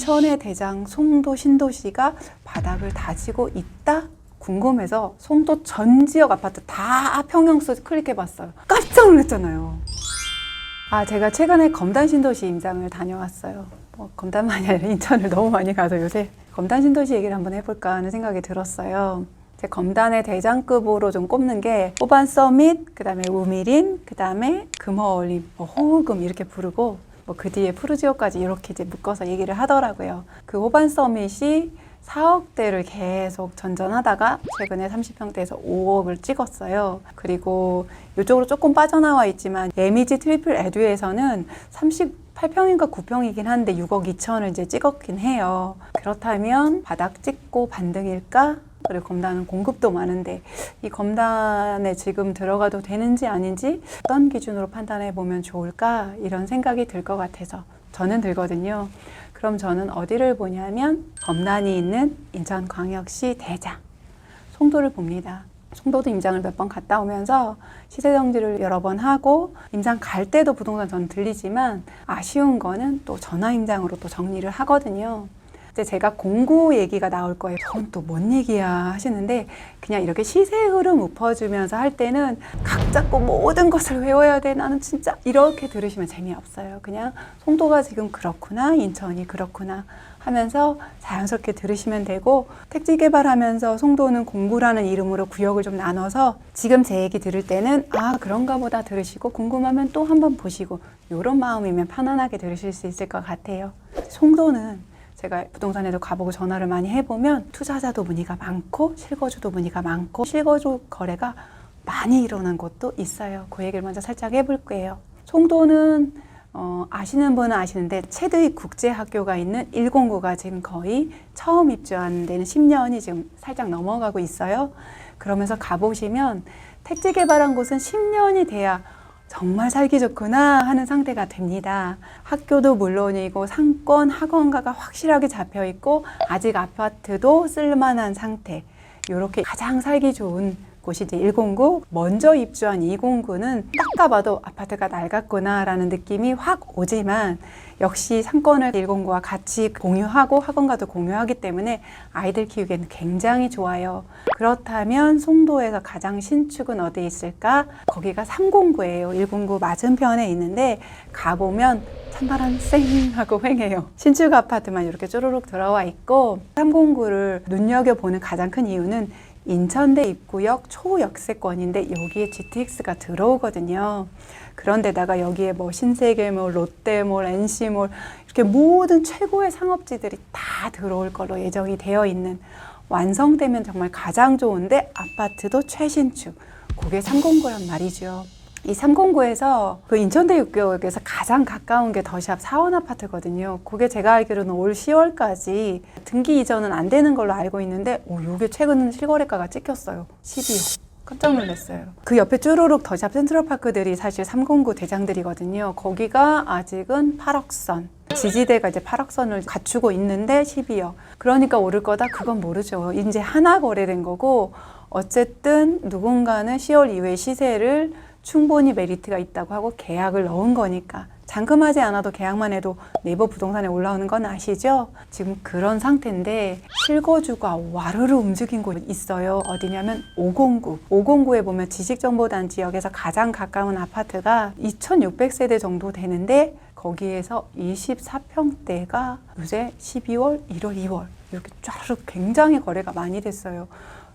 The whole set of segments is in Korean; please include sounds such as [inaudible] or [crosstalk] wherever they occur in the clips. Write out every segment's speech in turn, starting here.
인천의 대장 송도 신도시가 바닥을 다지고 있다? 궁금해서 송도 전 지역 아파트 다 평형수 클릭해봤어요. 깜짝 놀랐잖아요. 아, 제가 최근에 검단 신도시 임장을 다녀왔어요. 뭐 검단만이 아니라 [laughs] 인천을 너무 많이 가서 요새 검단 신도시 얘기를 한번 해볼까 하는 생각이 들었어요. 제 검단의 대장급으로 좀 꼽는 게 호반 서밋, 그 다음에 우미린, 그 다음에 금허올림, 뭐 호흡금 이렇게 부르고 뭐 그 뒤에 푸르지오까지 이렇게 이제 묶어서 얘기를 하더라고요. 그 호반 서밋이 4억대를 계속 전전하다가 최근에 30평대에서 5억을 찍었어요. 그리고 이쪽으로 조금 빠져나와 있지만 예미지 트리플 에듀에서는 38평인가 9평이긴 한데 6억 2천을 이제 찍었긴 해요. 그렇다면 바닥 찍고 반등일까? 그리고 검단은 공급도 많은데 이 검단에 지금 들어가도 되는지 아닌지 어떤 기준으로 판단해 보면 좋을까 이런 생각이 들 것 같아서 저는 들거든요. 그럼 저는 어디를 보냐면 검단이 있는 인천광역시 대장 송도를 봅니다. 송도도 임장을 몇 번 갔다 오면서 시세 정지를 여러 번 하고 임장 갈 때도 부동산 저는 들리지만 아쉬운 거는 또 전화 임장으로 또 정리를 하거든요. 이제 제가 공구 얘기가 나올 거예요. 그건 또뭔 얘기야 하시는데 그냥 이렇게 시세 흐름 읊어주면서 할 때는 각 잡고 모든 것을 외워야 돼. 나는 진짜 이렇게 들으시면 재미없어요. 그냥 송도가 지금 그렇구나. 인천이 그렇구나. 하면서 자연스럽게 들으시면 되고 택지 개발하면서 송도는 공구라는 이름으로 구역을 좀 나눠서 지금 제 얘기 들을 때는 아 그런가 보다 들으시고 궁금하면 또 한번 보시고 이런 마음이면 편안하게 들으실 수 있을 것 같아요. 송도는 제가 부동산에도 가보고 전화를 많이 해보면 투자자도 문의가 많고 실거주도 문의가 많고 실거주 거래가 많이 일어난 곳도 있어요. 그 얘기를 먼저 살짝 해볼 거예요. 송도는 어, 아시는 분은 아시는데 체드의 국제학교가 있는 109가 지금 거의 처음 입주한 데는 10년이 지금 살짝 넘어가고 있어요. 그러면서 가보시면 택지 개발한 곳은 10년이 돼야 정말 살기 좋구나 하는 상태가 됩니다. 학교도 물론이고 상권, 학원가가 확실하게 잡혀 있고 아직 아파트도 쓸만한 상태. 이렇게 가장 살기 좋은 곳이 이제 109. 먼저 입주한 209는 딱 가봐도 아파트가 낡았구나라는 느낌이 확 오지만 역시 상권을 109와 같이 공유하고 학원가도 공유하기 때문에 아이들 키우기에는 굉장히 좋아요. 그렇다면 송도에서 가장 신축은 어디에 있을까? 거기가 309예요. 109 맞은편에 있는데 가보면 찬바람 쌩 하고 횡해요. 신축 아파트만 이렇게 쪼르륵 들어와 있고 309를 눈여겨보는 가장 큰 이유는 인천대 입구역 초역세권인데 여기에 GTX가 들어오거든요. 그런데다가 여기에 뭐 신세계몰, 롯데몰, NC몰 이렇게 모든 최고의 상업지들이 다 들어올 걸로 예정이 되어 있는 완성되면 정말 가장 좋은데 아파트도 최신축. 그게 309란 말이죠. 이 309에서 그 인천대 육구역에서 가장 가까운 게 더샵 사원 아파트거든요. 그게 제가 알기로는 올 10월까지 등기 이전은 안 되는 걸로 알고 있는데, 오, 요게 최근 실거래가가 찍혔어요. 12억. 깜짝 놀랐어요. 그 옆에 쭈루룩 더샵 센트럴파크들이 사실 309 대장들이거든요. 거기가 아직은 8억선. 지지대가 이제 8억선을 갖추고 있는데 12억. 그러니까 오를 거다? 그건 모르죠. 이제 하나 거래된 거고, 어쨌든 누군가는 10월 이후에 시세를 충분히 메리트가 있다고 하고 계약을 넣은 거니까 잔금하지 않아도 계약만 해도 네이버 부동산에 올라오는 건 아시죠? 지금 그런 상태인데 실거주가 와르르 움직인 곳이 있어요. 어디냐면 509. 509에 보면 지식정보단 지역에서 가장 가까운 아파트가 2,600세대 정도 되는데 거기에서 24평대가 요새 12월, 1월, 2월 이렇게 쫙 굉장히 거래가 많이 됐어요.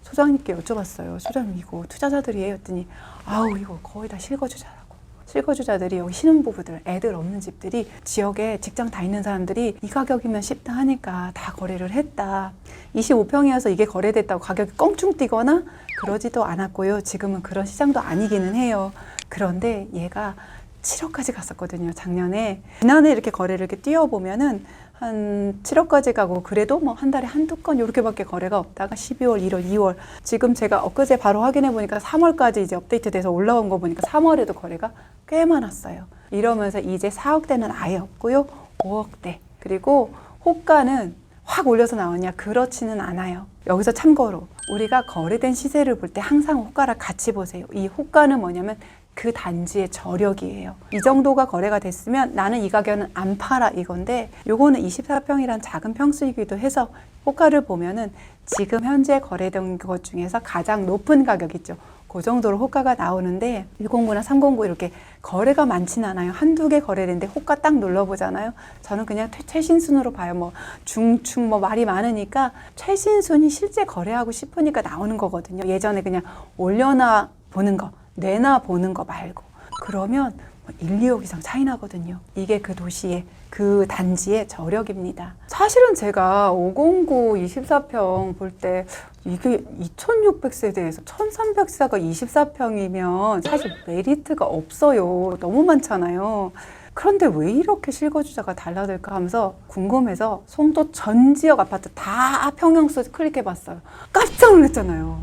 소장님께 여쭤봤어요. 소장님 이거 투자자들이 했더니 아우 이거 거의 다 실거주자라고. 실거주자들이 여기 신혼부부들, 애들 없는 집들이 지역에 직장 다 있는 사람들이 이 가격이면 쉽다 하니까 다 거래를 했다. 25평이어서 이게 거래됐다고 가격이 껑충 뛰거나 그러지도 않았고요. 지금은 그런 시장도 아니기는 해요. 그런데 얘가 7억까지 갔었거든요. 작년에. 지난해 이렇게 거래를 이렇게 띄워보면은 한 7억까지 가고 그래도 뭐 한 달에 한두 건 이렇게밖에 거래가 없다가 12월, 1월, 2월 지금 제가 엊그제 바로 확인해 보니까 3월까지 이제 업데이트돼서 올라온 거 보니까 3월에도 거래가 꽤 많았어요. 이러면서 이제 4억대는 아예 없고요. 5억대. 그리고 호가는 확 올려서 나오냐? 그렇지는 않아요. 여기서 참고로 우리가 거래된 시세를 볼 때 항상 호가를 같이 보세요. 이 호가는 뭐냐면 그 단지의 저력이에요. 이 정도가 거래가 됐으면 나는 이 가격은 안 팔아 이건데 요거는 24평이란 작은 평수이기도 해서 호가를 보면은 지금 현재 거래된 것 중에서 가장 높은 가격 있죠. 그 정도로 호가가 나오는데 109나 309 이렇게 거래가 많진 않아요. 한두 개 거래되는데 호가 딱 눌러보잖아요. 저는 그냥 퇴- 최신순으로 봐요. 뭐 중충 뭐 말이 많으니까 최신순이 실제 거래하고 싶으니까 나오는 거거든요. 예전에 그냥 올려놔 보는 거, 내놔 보는 거 말고 그러면 뭐 1, 2억 이상 차이 나거든요. 이게 그 도시의 그 단지의 저력입니다. 사실은 제가 509 24평 볼 때 이게 2600세대에서 1300세가 24평이면 사실 메리트가 없어요. 너무 많잖아요. 그런데 왜 이렇게 실거주자가 달라들까 하면서 궁금해서 송도 전 지역 아파트 다 평형수 클릭해 봤어요. 깜짝 놀랐잖아요.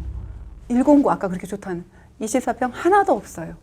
109 아까 그렇게 좋다는 24평 하나도 없어요.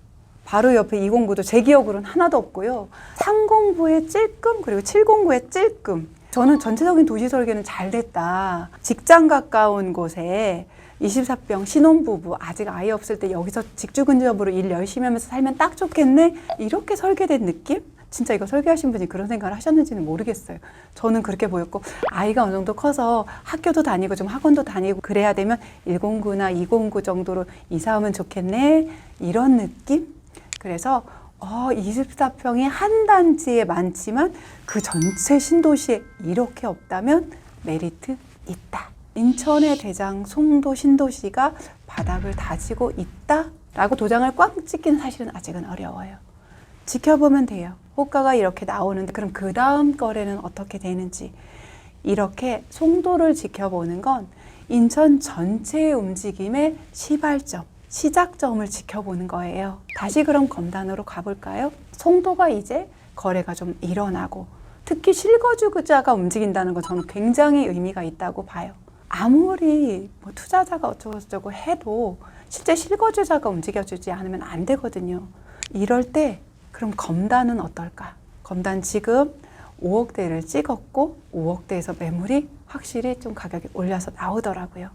바로 옆에 209도 제 기억으로는 하나도 없고요. 309의 찔끔 그리고 709의 찔끔. 저는 전체적인 도시 설계는 잘 됐다. 직장 가까운 곳에 24평 신혼부부 아직 아이 없을 때 여기서 직주 근접으로 일 열심히 하면서 살면 딱 좋겠네. 이렇게 설계된 느낌? 진짜 이거 설계하신 분이 그런 생각을 하셨는지는 모르겠어요. 저는 그렇게 보였고 아이가 어느 정도 커서 학교도 다니고 좀 학원도 다니고 그래야 되면 109나 209 정도로 이사 오면 좋겠네. 이런 느낌? 그래서 어, 24평이 한 단지에 많지만 그 전체 신도시에 이렇게 없다면 메리트 있다. 인천의 대장 송도 신도시가 바닥을 다지고 있다라고 도장을 꽉 찍기는 사실은 아직은 어려워요. 지켜보면 돼요. 호가가 이렇게 나오는데 그럼 그 다음 거래는 어떻게 되는지 이렇게 송도를 지켜보는 건 인천 전체의 움직임의 시발점, 시작점을 지켜보는 거예요. 다시 그럼 검단으로 가볼까요? 송도가 이제 거래가 좀 일어나고 특히 실거주자가 움직인다는 건 저는 굉장히 의미가 있다고 봐요. 아무리 뭐 투자자가 어쩌고저쩌고 해도 실제 실거주자가 움직여주지 않으면 안 되거든요. 이럴 때 그럼 검단은 어떨까? 검단 지금 5억대를 찍었고 5억대에서 매물이 확실히 좀 가격이 올려서 나오더라고요.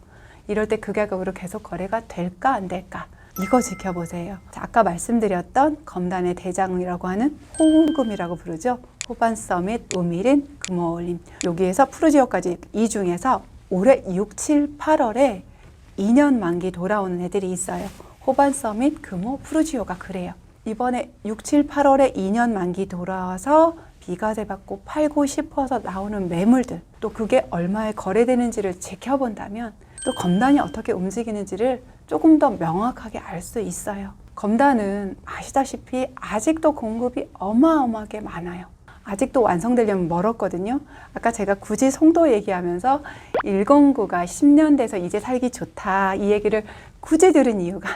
이럴 때 그 가격으로 계속 거래가 될까 안 될까? 이거 지켜보세요. 자, 아까 말씀드렸던 검단의 대장이라고 하는 호금이라고 부르죠. 호반 서밋, 우미린, 금호올림. 여기에서 푸르지오까지 이 중에서 올해 6, 7, 8월에 2년 만기 돌아오는 애들이 있어요. 호반 서밋, 금호, 푸르지오가 그래요. 이번에 6, 7, 8월에 2년 만기 돌아와서 비과세 받고 팔고 싶어서 나오는 매물들 또 그게 얼마에 거래되는지를 지켜본다면 또 검단이 어떻게 움직이는지를 조금 더 명확하게 알 수 있어요. 검단은 아시다시피 아직도 공급이 어마어마하게 많아요. 아직도 완성되려면 멀었거든요. 아까 제가 굳이 송도 얘기하면서 109가 10년 돼서 이제 살기 좋다 이 얘기를 굳이 들은 이유가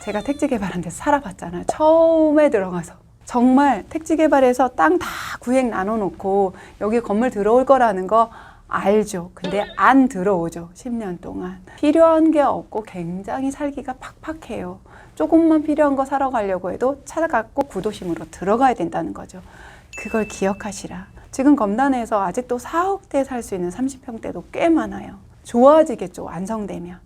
제가 택지 개발한 데서 살아봤잖아요. 처음에 들어가서. 정말 택지 개발해서 땅 다 구획 나눠놓고 여기 건물 들어올 거라는 거 알죠. 근데 안 들어오죠. 10년 동안. 필요한 게 없고 굉장히 살기가 팍팍해요. 조금만 필요한 거 사러 가려고 해도 찾아갖고 구도심으로 들어가야 된다는 거죠. 그걸 기억하시라. 지금 검단에서 아직도 4억대 살 수 있는 30평대도 꽤 많아요. 좋아지겠죠. 완성되면.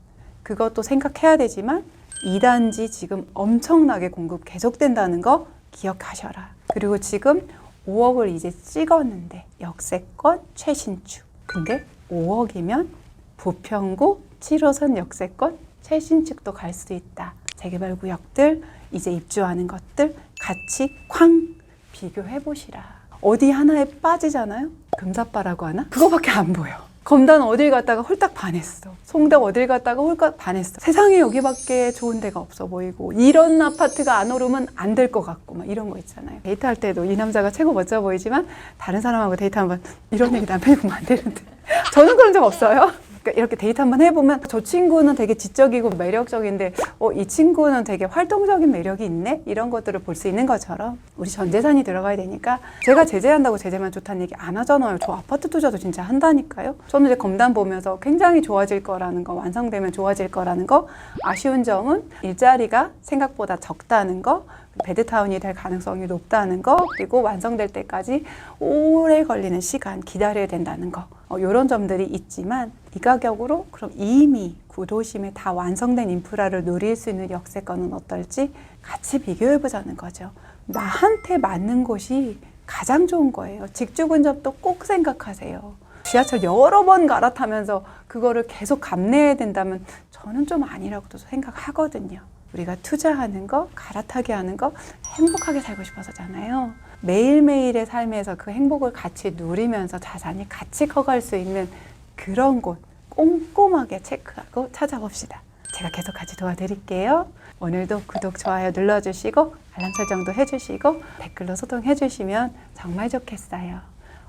그것도 생각해야 되지만 2단지 지금 엄청나게 공급 계속된다는 거 기억하셔라. 그리고 지금 5억을 이제 찍었는데 역세권 최신축. 근데 5억이면 부평구 7호선 역세권 최신축도 갈 수도 있다. 재개발 구역들 이제 입주하는 것들 같이 쾅 비교해 보시라. 어디 하나에 빠지잖아요. 금사빠라고 하나? 그거밖에 안 보여. 검단 어딜 갔다가 홀딱 반했어. 송도 어딜 갔다가 홀딱 반했어. 세상에 여기밖에 좋은 데가 없어 보이고 이런 아파트가 안 오르면 안 될 것 같고 막 이런 거 있잖아요. 데이트할 때도 이 남자가 최고 멋져 보이지만 다른 사람하고 데이트하면 이런 얘기 남편이 보면 안 되는데 [laughs] 저는 그런 적 없어요. 그러니까 이렇게 데이트 한번 해보면 저 친구는 되게 지적이고 매력적인데 어, 이 친구는 되게 활동적인 매력이 있네? 이런 것들을 볼 수 있는 것처럼 우리 전 재산이 들어가야 되니까 제가 제재한다고 제재만 좋다는 얘기 안 하잖아요. 저 아파트 투자도 진짜 한다니까요. 저는 이제 검단 보면서 굉장히 좋아질 거라는 거 완성되면 좋아질 거라는 거 아쉬운 점은 일자리가 생각보다 적다는 거 베드타운이 될 가능성이 높다는 거 그리고 완성될 때까지 오래 걸리는 시간 기다려야 된다는 거 어, 이런 점들이 있지만 이 가격으로 그럼 이미 구도심에 다 완성된 인프라를 누릴 수 있는 역세권은 어떨지 같이 비교해 보자는 거죠. 나한테 맞는 곳이 가장 좋은 거예요. 직주 근접도 꼭 생각하세요. 지하철 여러 번 갈아타면서 그거를 계속 감내해야 된다면 저는 좀 아니라고도 생각하거든요. 우리가 투자하는 거, 갈아타게 하는 거 행복하게 살고 싶어서잖아요. 매일매일의 삶에서 그 행복을 같이 누리면서 자산이 같이 커갈 수 있는 그런 곳 꼼꼼하게 체크하고 찾아봅시다. 제가 계속 같이 도와드릴게요. 오늘도 구독, 좋아요 눌러주시고 알람 설정도 해주시고 댓글로 소통해주시면 정말 좋겠어요.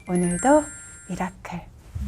오늘도 미라클